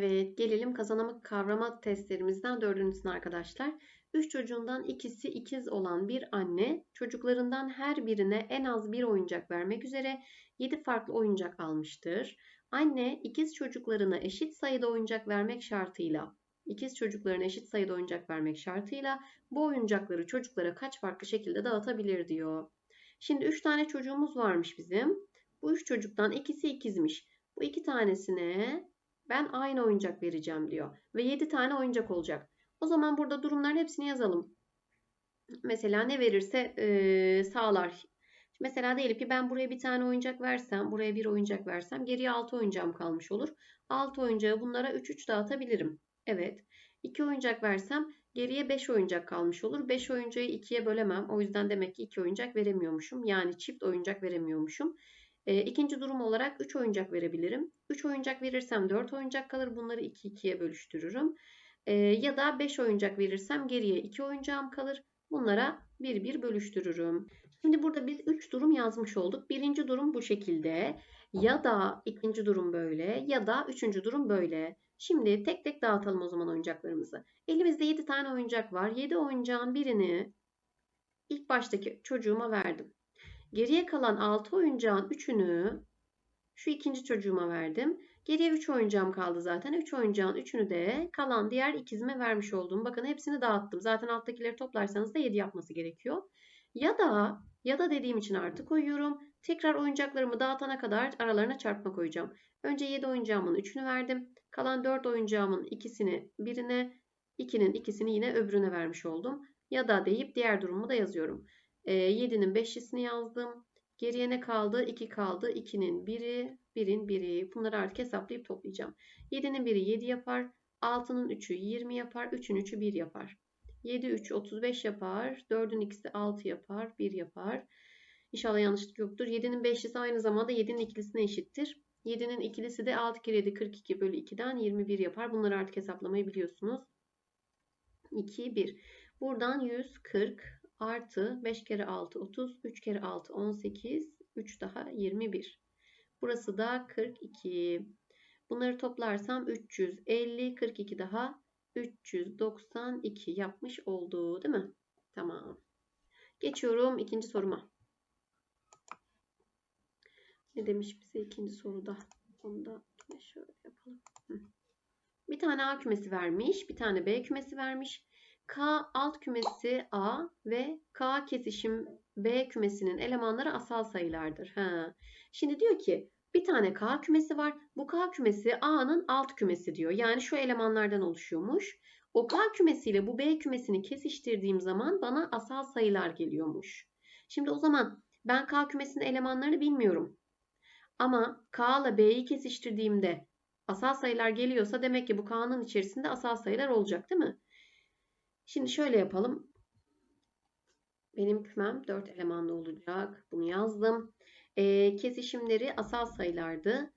Evet, gelelim kazanımı kavrama testlerimizden dördüncüsüne arkadaşlar. Üç çocuğundan ikisi ikiz olan bir anne çocuklarından her birine en az bir oyuncak vermek üzere 7 farklı oyuncak almıştır. Anne ikiz çocuklarına eşit sayıda oyuncak vermek şartıyla ikiz çocuklarına eşit sayıda oyuncak vermek şartıyla bu oyuncakları çocuklara kaç farklı şekilde dağıtabilir diyor. Şimdi 3 tane çocuğumuz varmış bizim. Bu 3 çocuktan ikisi ikizmiş. Bu iki tanesine ben aynı oyuncak vereceğim diyor. Ve 7 tane oyuncak olacak. O zaman burada durumların hepsini yazalım. Mesela ne verirse e, sağlar. Mesela diyelim ki ben buraya bir tane oyuncak versem, buraya bir oyuncak versem geriye 6 oyuncağım kalmış olur. 6 oyuncağı bunlara 3-3 dağıtabilirim. Evet. 2 oyuncak versem geriye 5 oyuncak kalmış olur. 5 oyuncağı 2'ye bölemem. O yüzden demek ki 2 oyuncak veremiyormuşum. Yani çift oyuncak veremiyormuşum. E, ikinci durum olarak 3 oyuncak verebilirim. 3 oyuncak verirsem 4 oyuncak kalır. Bunları 2-2'ye bölüştürürüm. E, ya da 5 oyuncak verirsem geriye 2 oyuncağım kalır. Bunlara 1 1 bölüştürürüm. Şimdi burada biz 3 durum yazmış olduk. Birinci durum bu şekilde. Ya da ikinci durum böyle ya da üçüncü durum böyle. Şimdi tek tek dağıtalım o zaman oyuncaklarımızı. Elimizde 7 tane oyuncak var. 7 oyuncağın birini ilk baştaki çocuğuma verdim. Geriye kalan 6 oyuncağın 3'ünü şu ikinci çocuğuma verdim. Geriye 3 oyuncağım kaldı zaten. 3 oyuncağın 3'ünü de kalan diğer ikizime vermiş oldum. Bakın hepsini dağıttım. Zaten alttakileri toplarsanız da 7 yapması gerekiyor. Ya da ya da dediğim için artı koyuyorum. Tekrar oyuncaklarımı dağıtana kadar aralarına çarpma koyacağım. Önce 7 oyuncağımın 3'ünü verdim. Kalan 4 oyuncağımın ikisini birine, 2'nin ikisini yine öbürüne vermiş oldum. Ya da deyip diğer durumu da yazıyorum. 7'nin ee, 5'lisini yazdım. Geriye ne kaldı? 2 kaldı. 2'nin 1'i, 1'in 1'i. Bunları artık hesaplayıp toplayacağım. 7'nin 1'i 7 yapar. 6'nın 3'ü 20 yapar. 3'ün 3'ü 1 yapar. 7, 3, 35 yapar. 4'ün ikisi 6 yapar. 1 yapar. İnşallah yanlışlık yoktur. 7'nin 5'lisi aynı zamanda 7'nin ikilisine eşittir. 7'nin ikilisi de 6 kere 7 42 bölü 2'den 21 yapar. Bunları artık hesaplamayı biliyorsunuz. 2, 1. Buradan 140 artı 5 kere 6 30, 3 kere 6 18, 3 daha 21. Burası da 42. Bunları toplarsam 350, 42 daha 392 yapmış oldu değil mi? Tamam. Geçiyorum ikinci soruma. Ne demiş bize ikinci soruda? Onu da şöyle yapalım. Bir tane A kümesi vermiş. Bir tane B kümesi vermiş. K alt kümesi A ve K kesişim B kümesinin elemanları asal sayılardır. Ha. Şimdi diyor ki bir tane K kümesi var. Bu K kümesi A'nın alt kümesi diyor. Yani şu elemanlardan oluşuyormuş. O K kümesiyle bu B kümesini kesiştirdiğim zaman bana asal sayılar geliyormuş. Şimdi o zaman ben K kümesinin elemanlarını bilmiyorum. Ama K ile B'yi kesiştirdiğimde asal sayılar geliyorsa demek ki bu K'nın içerisinde asal sayılar olacak değil mi? Şimdi şöyle yapalım. Benim kümem 4 elemanlı olacak. Bunu yazdım. E, kesişimleri asal sayılardı.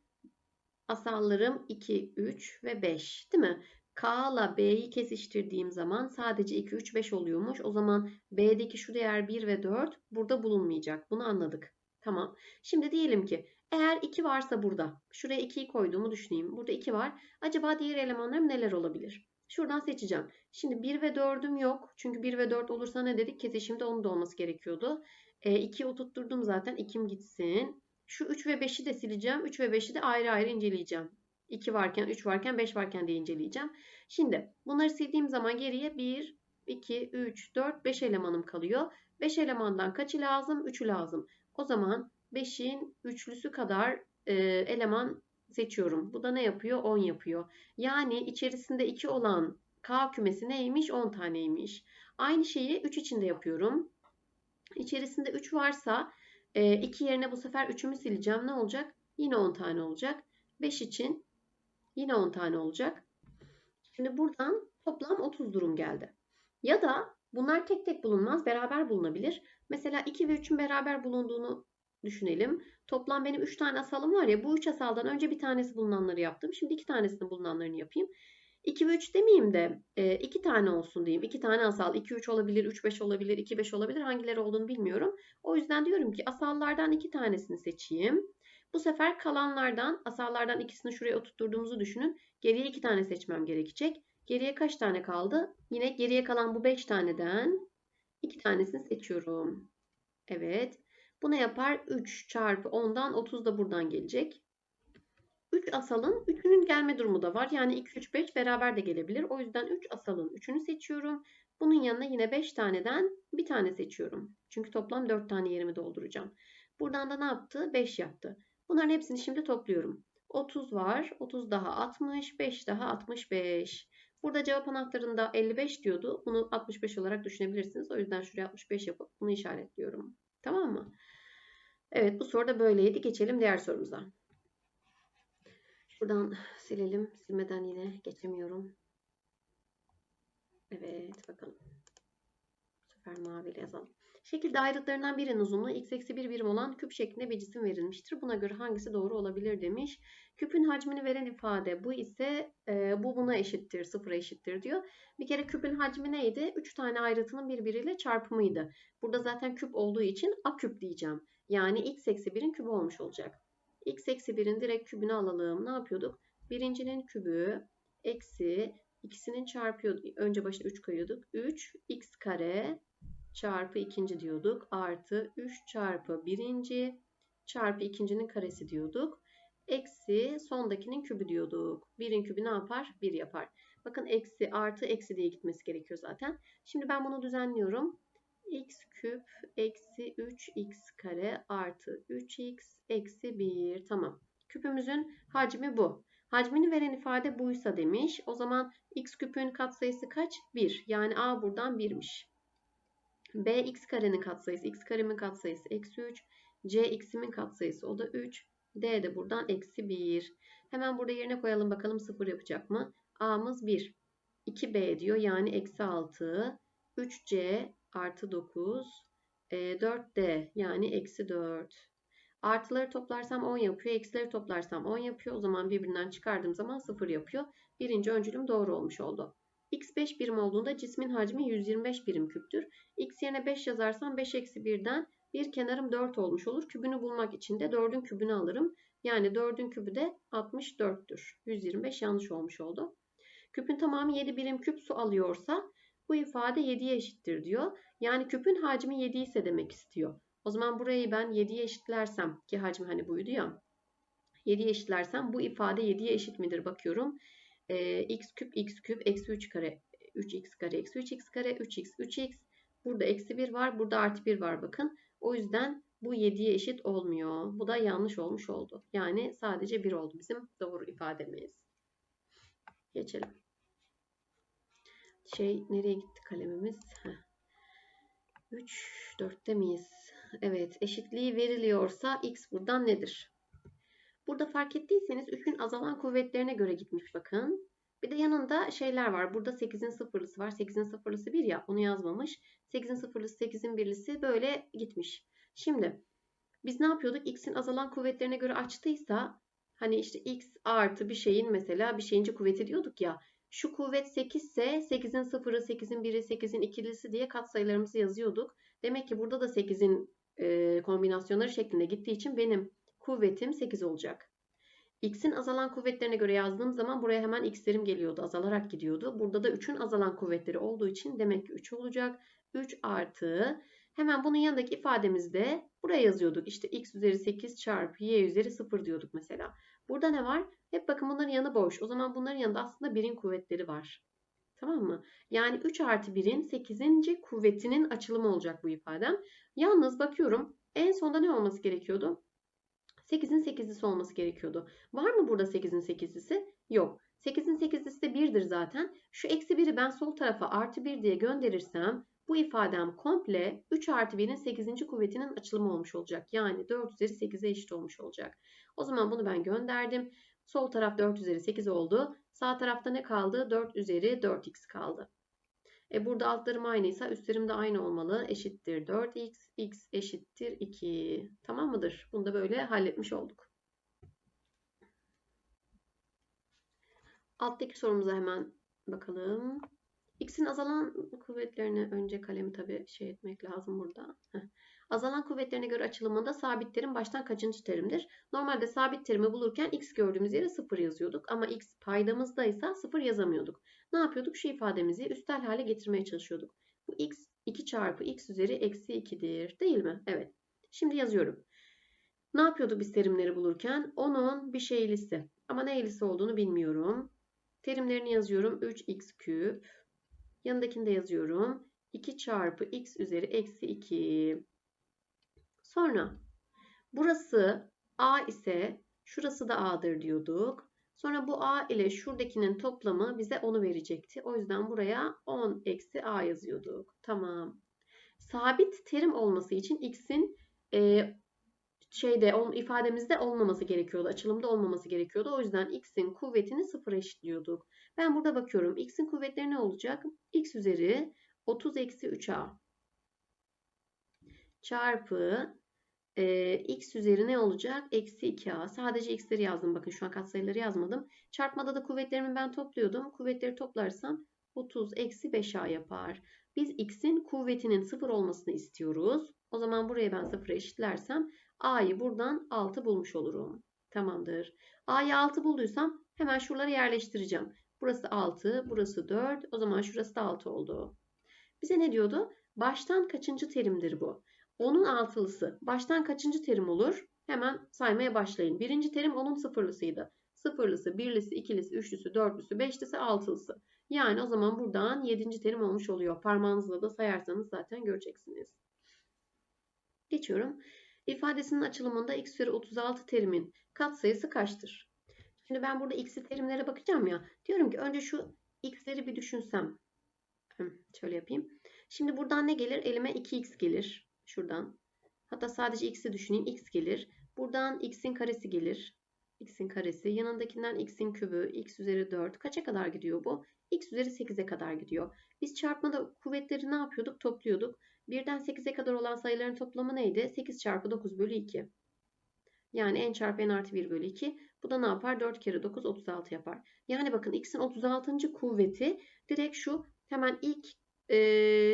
Asallarım 2, 3 ve 5 değil mi? K ile B'yi kesiştirdiğim zaman sadece 2, 3, 5 oluyormuş. O zaman B'deki şu değer 1 ve 4 burada bulunmayacak. Bunu anladık. Tamam. Şimdi diyelim ki eğer 2 varsa burada. Şuraya 2'yi koyduğumu düşüneyim. Burada 2 var. Acaba diğer elemanlarım neler olabilir? Şuradan seçeceğim. Şimdi 1 ve 4'üm yok. Çünkü 1 ve 4 olursa ne dedik? Kesişimde onun da olması gerekiyordu. E, 2'yi oturtturdum zaten. 2'm gitsin. Şu 3 ve 5'i de sileceğim. 3 ve 5'i de ayrı ayrı inceleyeceğim. 2 varken, 3 varken, 5 varken de inceleyeceğim. Şimdi bunları sildiğim zaman geriye 1, 2, 3, 4, 5 elemanım kalıyor. 5 elemandan kaçı lazım? 3'ü lazım. O zaman 5'in üçlüsü kadar e, eleman seçiyorum. Bu da ne yapıyor? 10 yapıyor. Yani içerisinde 2 olan K kümesi neymiş? 10 taneymiş. Aynı şeyi 3 için de yapıyorum. İçerisinde 3 varsa 2 e, yerine bu sefer 3'ümü sileceğim. Ne olacak? Yine 10 tane olacak. 5 için yine 10 tane olacak. Şimdi buradan toplam 30 durum geldi. Ya da bunlar tek tek bulunmaz, beraber bulunabilir. Mesela 2 ve 3'ün beraber bulunduğunu düşünelim. Toplam benim 3 tane asalım var ya bu 3 asaldan önce bir tanesi bulunanları yaptım. Şimdi 2 tanesini bulunanlarını yapayım. 2 ve 3 demeyeyim de 2 e, tane olsun diyeyim. 2 tane asal 2 3 olabilir, 3 5 olabilir, 2 5 olabilir. Hangileri olduğunu bilmiyorum. O yüzden diyorum ki asallardan 2 tanesini seçeyim. Bu sefer kalanlardan, asallardan ikisini şuraya oturtturduğumuzu düşünün. Geriye iki tane seçmem gerekecek. Geriye kaç tane kaldı? Yine geriye kalan bu 5 taneden 2 tanesini seçiyorum. Evet. Bu ne yapar? 3 çarpı 10'dan 30 da buradan gelecek. 3 asalın 3'ünün gelme durumu da var. Yani 2, 3, 5 beraber de gelebilir. O yüzden 3 asalın 3'ünü seçiyorum. Bunun yanına yine 5 taneden bir tane seçiyorum. Çünkü toplam 4 tane yerimi dolduracağım. Buradan da ne yaptı? 5 yaptı. Bunların hepsini şimdi topluyorum. 30 var. 30 daha 60. 5 daha 65. Burada cevap anahtarında 55 diyordu. Bunu 65 olarak düşünebilirsiniz. O yüzden şuraya 65 yapıp bunu işaretliyorum. Tamam mı? Evet bu soru da böyleydi. Geçelim diğer sorumuza. Şuradan silelim. Silmeden yine geçemiyorum. Evet bakalım. Bu sefer maviyle yazalım. Şekilde ayrıtlarından birinin uzunluğu x eksi 1 birim olan küp şeklinde bir cisim verilmiştir. Buna göre hangisi doğru olabilir demiş. Küpün hacmini veren ifade bu ise e, bu buna eşittir, sıfıra eşittir diyor. Bir kere küpün hacmi neydi? 3 tane ayrıtının birbiriyle çarpımıydı. Burada zaten küp olduğu için a küp diyeceğim. Yani x eksi 1'in kübü olmuş olacak. X eksi 1'in direkt kübünü alalım. Ne yapıyorduk? Birincinin kübü eksi ikisinin çarpıyorduk. Önce başta 3 koyuyorduk. 3 x kare çarpı ikinci diyorduk. Artı 3 çarpı birinci çarpı ikincinin karesi diyorduk. Eksi sondakinin kübü diyorduk. Birin kübü ne yapar? 1 yapar. Bakın eksi artı eksi diye gitmesi gerekiyor zaten. Şimdi ben bunu düzenliyorum. X küp eksi 3x kare artı 3x eksi 1. Tamam. Küpümüzün hacmi bu. Hacmini veren ifade buysa demiş. O zaman x küpün katsayısı kaç? 1. Yani a buradan 1'miş. b x karenin katsayısı, x karemin katsayısı eksi 3. c x'imin katsayısı o da 3. d de buradan eksi 1. Hemen burada yerine koyalım bakalım 0 yapacak mı? a'mız 1. 2b diyor yani eksi 6. 3c artı 9. E, 4d yani eksi 4. Artıları toplarsam 10 yapıyor. Eksileri toplarsam 10 yapıyor. O zaman birbirinden çıkardığım zaman 0 yapıyor. Birinci öncülüm doğru olmuş oldu. X 5 birim olduğunda cismin hacmi 125 birim küptür. X yerine 5 yazarsam 5 eksi 1'den bir kenarım 4 olmuş olur. Kübünü bulmak için de 4'ün kübünü alırım. Yani 4'ün kübü de 64'tür. 125 yanlış olmuş oldu. Küpün tamamı 7 birim küp su alıyorsa bu ifade 7'ye eşittir diyor. Yani küpün hacmi 7 ise demek istiyor. O zaman burayı ben 7'ye eşitlersem ki hacmi hani buydu ya. 7'ye eşitlersem bu ifade 7'ye eşit midir bakıyorum. Ee, x küp x küp eksi 3 kare 3x kare eksi 3x kare 3x 3x. Burada eksi 1 var. Burada artı 1 var bakın. O yüzden bu 7'ye eşit olmuyor. Bu da yanlış olmuş oldu. Yani sadece 1 oldu bizim doğru ifademiz. Geçelim. Şey nereye gitti kalemimiz? Heh. 3, 4'te miyiz? Evet eşitliği veriliyorsa x buradan nedir? Burada fark ettiyseniz 3'ün azalan kuvvetlerine göre gitmiş bakın. Bir de yanında şeyler var. Burada 8'in sıfırlısı var. 8'in sıfırlısı 1 ya onu yazmamış. 8'in sıfırlısı 8'in birlisi böyle gitmiş. Şimdi biz ne yapıyorduk? X'in azalan kuvvetlerine göre açtıysa hani işte x artı bir şeyin mesela bir şeyinci kuvveti diyorduk ya. Şu kuvvet 8 ise 8'in sıfırı, 8'in biri, 8'in ikilisi diye katsayılarımızı yazıyorduk. Demek ki burada da 8'in e, kombinasyonları şeklinde gittiği için benim kuvvetim 8 olacak. X'in azalan kuvvetlerine göre yazdığım zaman buraya hemen x'lerim geliyordu. Azalarak gidiyordu. Burada da 3'ün azalan kuvvetleri olduğu için demek ki 3 olacak. 3 artı hemen bunun yanındaki ifademizde buraya yazıyorduk. İşte x üzeri 8 çarpı y üzeri 0 diyorduk mesela. Burada ne var? Hep bakın bunların yanı boş. O zaman bunların yanında aslında 1'in kuvvetleri var. Tamam mı? Yani 3 artı 1'in 8. kuvvetinin açılımı olacak bu ifadem. Yalnız bakıyorum en sonda ne olması gerekiyordu? 8'in 8'lisi olması gerekiyordu. Var mı burada 8'in 8'lisi? Yok. 8'in 8'lisi de 1'dir zaten. Şu eksi 1'i ben sol tarafa artı 1 diye gönderirsem bu ifadem komple 3 artı 1'in 8. kuvvetinin açılımı olmuş olacak. Yani 4 üzeri 8'e eşit olmuş olacak. O zaman bunu ben gönderdim. Sol taraf 4 üzeri 8 oldu. Sağ tarafta ne kaldı? 4 üzeri 4x kaldı. E burada altlarım aynıysa üstlerim de aynı olmalı. Eşittir 4x, x eşittir 2. Tamam mıdır? Bunu da böyle halletmiş olduk. Alttaki sorumuza hemen bakalım. X'in azalan kuvvetlerini önce kalemi tabii şey etmek lazım burada. Azalan kuvvetlerine göre açılımında sabit terim baştan kaçıncı terimdir? Normalde sabit terimi bulurken x gördüğümüz yere 0 yazıyorduk ama x paydamızdaysa 0 yazamıyorduk. Ne yapıyorduk? Şu ifademizi üstel hale getirmeye çalışıyorduk. Bu x 2 çarpı x üzeri eksi 2'dir. Değil mi? Evet. Şimdi yazıyorum. Ne yapıyorduk biz terimleri bulurken? Onun bir şeylisi. Ama ne eğlisi olduğunu bilmiyorum. Terimlerini yazıyorum. 3x küp. Yanındakini de yazıyorum. 2 çarpı x üzeri eksi 2. Sonra burası a ise şurası da a'dır diyorduk. Sonra bu a ile şuradakinin toplamı bize 10'u verecekti. O yüzden buraya 10 eksi a yazıyorduk. Tamam. Sabit terim olması için x'in e, şeyde ifademizde olmaması gerekiyordu. Açılımda olmaması gerekiyordu. O yüzden x'in kuvvetini sıfıra eşitliyorduk. Ben burada bakıyorum. x'in kuvvetleri ne olacak? x üzeri 30 eksi 3a çarpı e, x üzeri ne olacak? Eksi 2a. Sadece x'leri yazdım. Bakın şu an katsayıları yazmadım. Çarpmada da kuvvetlerimi ben topluyordum. Kuvvetleri toplarsam 30 eksi 5a yapar. Biz x'in kuvvetinin sıfır olmasını istiyoruz. O zaman buraya ben sıfıra eşitlersem a'yı buradan 6 bulmuş olurum. Tamamdır. a'yı 6 bulduysam hemen şuraları yerleştireceğim. Burası 6, burası 4. O zaman şurası da 6 oldu. Bize ne diyordu? Baştan kaçıncı terimdir bu? Onun altılısı. Baştan kaçıncı terim olur? Hemen saymaya başlayın. Birinci terim onun sıfırlısıydı. Sıfırlısı, birlisi, ikilisi, üçlüsü, dörtlüsü, beşlisi, altılısı. Yani o zaman buradan yedinci terim olmuş oluyor. Parmağınızla da sayarsanız zaten göreceksiniz. Geçiyorum. İfadesinin açılımında x üzeri 36 terimin katsayısı kaçtır? Şimdi ben burada x'i terimlere bakacağım ya. Diyorum ki önce şu x'leri bir düşünsem. Şöyle yapayım. Şimdi buradan ne gelir? Elime 2x gelir. Şuradan. Hatta sadece x'i düşüneyim. x gelir. Buradan x'in karesi gelir. x'in karesi. Yanındakinden x'in kübü. x üzeri 4. Kaça kadar gidiyor bu? x üzeri 8'e kadar gidiyor. Biz çarpmada kuvvetleri ne yapıyorduk? Topluyorduk. 1'den 8'e kadar olan sayıların toplamı neydi? 8 çarpı 9 bölü 2. Yani n çarpı n artı 1 bölü 2. Bu da ne yapar? 4 kere 9 36 yapar. Yani bakın x'in 36. kuvveti direkt şu hemen ilk e,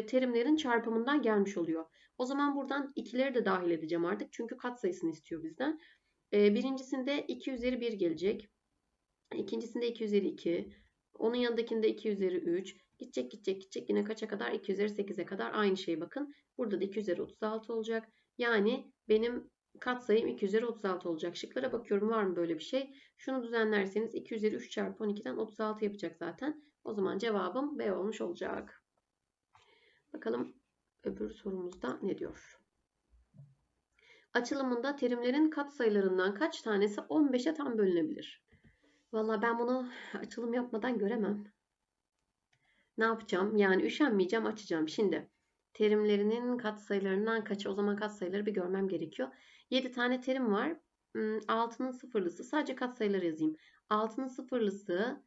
terimlerin çarpımından gelmiş oluyor. O zaman buradan ikileri de dahil edeceğim artık. Çünkü kat sayısını istiyor bizden. E, birincisinde 2 üzeri 1 gelecek. İkincisinde 2 üzeri 2. Onun yanındakinde 2 üzeri 3. Gidecek gidecek gidecek. Yine kaça kadar? 2 üzeri 8'e kadar aynı şey bakın. Burada da 2 üzeri 36 olacak. Yani benim katsayım 2 üzeri 36 olacak. Şıklara bakıyorum var mı böyle bir şey? Şunu düzenlerseniz 2 üzeri 3 çarpı 12'den 36 yapacak zaten. O zaman cevabım B olmuş olacak. Bakalım öbür sorumuzda ne diyor? Açılımında terimlerin katsayılarından kaç tanesi 15'e tam bölünebilir? Valla ben bunu açılım yapmadan göremem. Ne yapacağım? Yani üşenmeyeceğim açacağım. Şimdi terimlerinin katsayılarından kaçı? O zaman katsayıları bir görmem gerekiyor. 7 tane terim var. 6'nın hmm, sıfırlısı. Sadece katsayıları yazayım. 6'nın sıfırlısı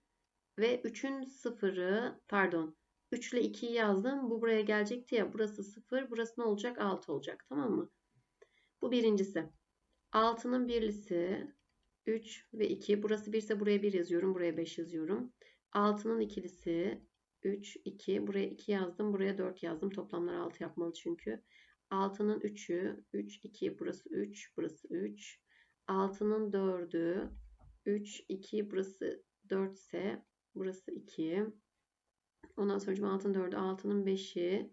ve 3'ün sıfırı pardon 3 ile 2'yi yazdım. Bu buraya gelecekti ya. Burası 0. Burası ne olacak? 6 olacak. Tamam mı? Bu birincisi. 6'nın birlisi 3 ve 2. Burası 1 ise buraya 1 yazıyorum. Buraya 5 yazıyorum. 6'nın ikilisi 3, 2. Buraya 2 yazdım. Buraya 4 yazdım. Toplamlar 6 yapmalı çünkü. 6'nın 3'ü 3, 2. Burası 3. Burası 3. 6'nın 4'ü 3, 2. Burası 4 ise burası 2. Ondan sonra 6'nın 4'ü 6'nın 5'i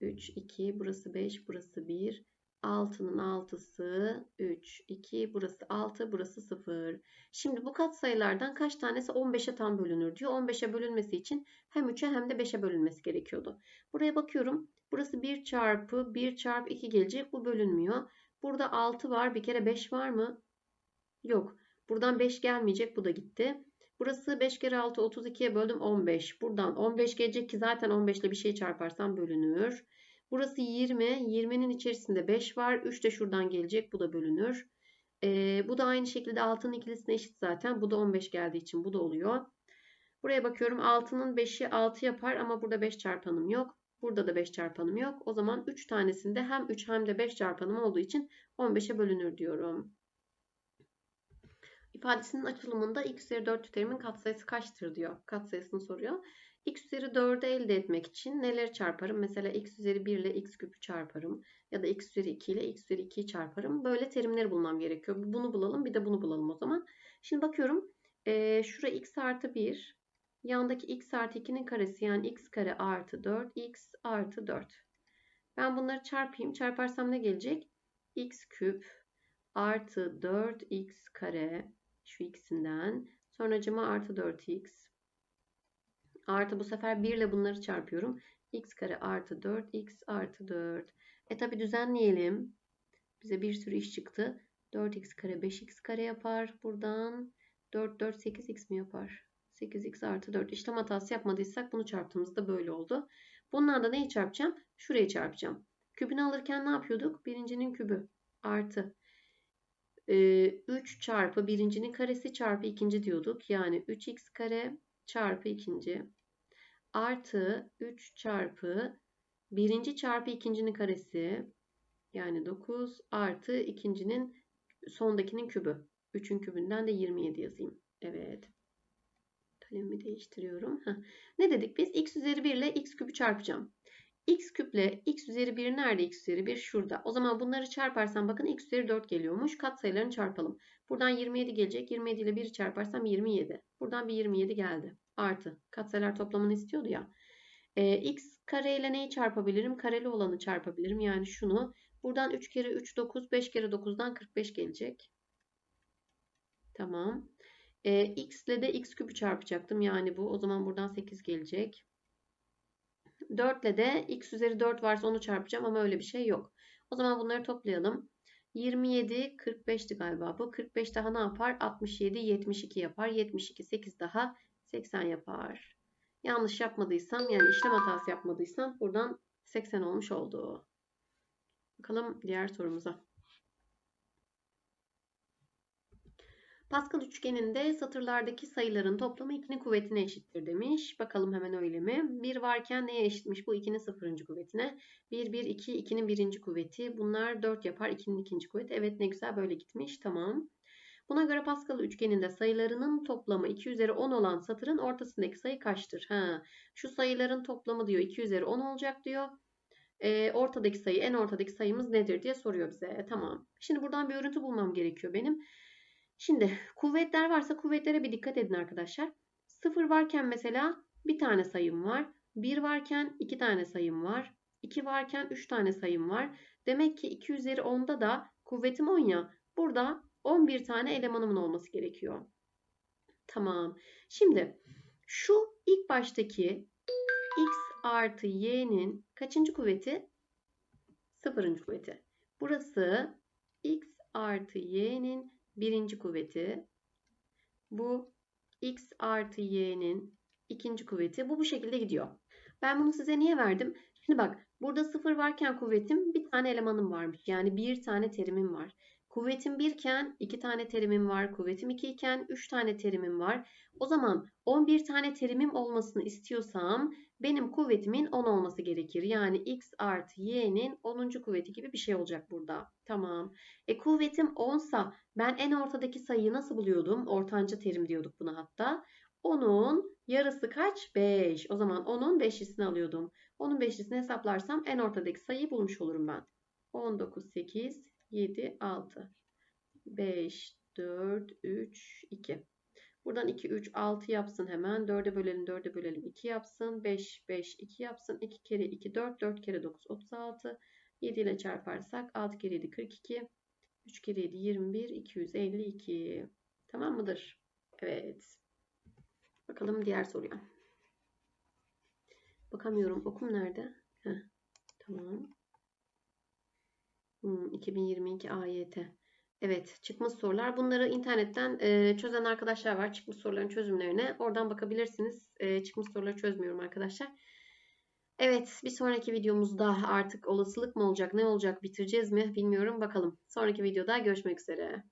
3, 2. Burası 5. Burası 1. 6'nın 6'sı 3, 2, burası 6, burası 0. Şimdi bu katsayılardan kaç tanesi 15'e tam bölünür diyor. 15'e bölünmesi için hem 3'e hem de 5'e bölünmesi gerekiyordu. Buraya bakıyorum. Burası 1 çarpı 1 çarpı 2 gelecek. Bu bölünmüyor. Burada 6 var. Bir kere 5 var mı? Yok. Buradan 5 gelmeyecek. Bu da gitti. Burası 5 kere 6 32'ye böldüm 15. Buradan 15 gelecek ki zaten 15 ile bir şey çarparsam bölünür. Burası 20. 20'nin içerisinde 5 var. 3 de şuradan gelecek. Bu da bölünür. Ee, bu da aynı şekilde 6'nın ikilisine eşit zaten. Bu da 15 geldiği için bu da oluyor. Buraya bakıyorum. 6'nın 5'i 6 yapar ama burada 5 çarpanım yok. Burada da 5 çarpanım yok. O zaman 3 tanesinde hem 3 hem de 5 çarpanım olduğu için 15'e bölünür diyorum. İfadesinin açılımında x üzeri 4 terimin katsayısı kaçtır diyor. Katsayısını soruyor. X üzeri 4'ü elde etmek için neleri çarparım? Mesela x üzeri 1 ile x küpü çarparım. Ya da x üzeri 2 ile x üzeri 2'yi çarparım. Böyle terimleri bulmam gerekiyor. Bunu bulalım bir de bunu bulalım o zaman. Şimdi bakıyorum. E, şura x artı 1. Yandaki x artı 2'nin karesi yani x kare artı 4. x artı 4. Ben bunları çarpayım. Çarparsam ne gelecek? x küp artı 4x kare şu ikisinden. Sonra cıma artı 4x. Artı bu sefer 1 ile bunları çarpıyorum. x kare artı 4x artı 4. E tabi düzenleyelim. Bize bir sürü iş çıktı. 4x kare 5x kare yapar. Buradan 4 4 8x mi yapar? 8x artı 4. İşlem hatası yapmadıysak bunu çarptığımızda böyle oldu. Bundan da neyi çarpacağım? Şurayı çarpacağım. Kübünü alırken ne yapıyorduk? Birincinin kübü artı 3 çarpı birincinin karesi çarpı ikinci diyorduk. Yani 3x kare çarpı ikinci artı 3 çarpı birinci çarpı ikincinin karesi yani 9 artı ikincinin sondakinin kübü. 3'ün kübünden de 27 yazayım. Evet. Kalemimi değiştiriyorum. Heh. Ne dedik biz? x üzeri 1 ile x küpü çarpacağım x küple x üzeri 1 nerede x üzeri 1? Şurada. O zaman bunları çarparsam bakın x üzeri 4 geliyormuş. Kat sayılarını çarpalım. Buradan 27 gelecek. 27 ile 1'i çarparsam 27. Buradan bir 27 geldi. Artı. Kat sayılar toplamını istiyordu ya. Ee, x kare ile neyi çarpabilirim? Kareli olanı çarpabilirim. Yani şunu. Buradan 3 kere 3 9. 5 kere 9'dan 45 gelecek. Tamam. Ee, x ile de x küpü çarpacaktım. Yani bu. O zaman buradan 8 gelecek. 4 ile de x üzeri 4 varsa onu çarpacağım ama öyle bir şey yok. O zaman bunları toplayalım. 27, 45'ti galiba bu. 45 daha ne yapar? 67, 72 yapar. 72, 8 daha 80 yapar. Yanlış yapmadıysam yani işlem hatası yapmadıysam buradan 80 olmuş oldu. Bakalım diğer sorumuza. Pascal üçgeninde satırlardaki sayıların toplamı 2'nin kuvvetine eşittir demiş. Bakalım hemen öyle mi? 1 varken neye eşitmiş bu 2'nin sıfırıncı kuvvetine? 1, 1, 2, 2'nin birinci kuvveti. Bunlar 4 yapar 2'nin ikinci kuvveti. Evet ne güzel böyle gitmiş. Tamam. Buna göre Pascal üçgeninde sayılarının toplamı 2 üzeri 10 olan satırın ortasındaki sayı kaçtır? Ha, şu sayıların toplamı diyor 2 üzeri 10 olacak diyor. E, ortadaki sayı en ortadaki sayımız nedir diye soruyor bize. E, tamam. Şimdi buradan bir örüntü bulmam gerekiyor benim. Şimdi kuvvetler varsa kuvvetlere bir dikkat edin arkadaşlar. Sıfır varken mesela bir tane sayım var. Bir varken iki tane sayım var. 2 varken 3 tane sayım var. Demek ki 2 üzeri 10'da da kuvvetim 10 ya. Burada 11 tane elemanımın olması gerekiyor. Tamam. Şimdi şu ilk baştaki x artı y'nin kaçıncı kuvveti? Sıfırıncı kuvveti. Burası x artı y'nin birinci kuvveti. Bu x artı y'nin ikinci kuvveti. Bu bu şekilde gidiyor. Ben bunu size niye verdim? Şimdi bak burada sıfır varken kuvvetim bir tane elemanım varmış. Yani bir tane terimim var. Kuvvetim 1 iken 2 tane terimim var. Kuvvetim 2 iken 3 tane terimim var. O zaman 11 tane terimim olmasını istiyorsam benim kuvvetimin 10 olması gerekir. Yani x artı y'nin 10. kuvveti gibi bir şey olacak burada. Tamam. E kuvvetim 10 sa ben en ortadaki sayıyı nasıl buluyordum? Ortanca terim diyorduk buna hatta. 10'un yarısı kaç? 5. O zaman 10'un 5'lisini alıyordum. 10'un 5'lisini hesaplarsam en ortadaki sayıyı bulmuş olurum ben. 19, 8, 7, 6, 5, 4, 3, 2. Buradan 2, 3, 6 yapsın hemen. 4'e bölelim, 4'e bölelim. 2 yapsın. 5, 5, 2 yapsın. 2 kere 2, 4, 4 kere 9, 36. 7 ile çarparsak 6 kere 7, 42. 3 kere 7, 21, 252. Tamam mıdır? Evet. Bakalım diğer soruya. Bakamıyorum. Okum nerede? Heh. Tamam. Hmm, 2022 AYT. Evet, çıkmış sorular. Bunları internetten e, çözen arkadaşlar var. Çıkmış soruların çözümlerine. Oradan bakabilirsiniz. E, çıkmış soruları çözmüyorum arkadaşlar. Evet, bir sonraki videomuzda artık olasılık mı olacak, ne olacak, bitireceğiz mi bilmiyorum. Bakalım. Sonraki videoda görüşmek üzere.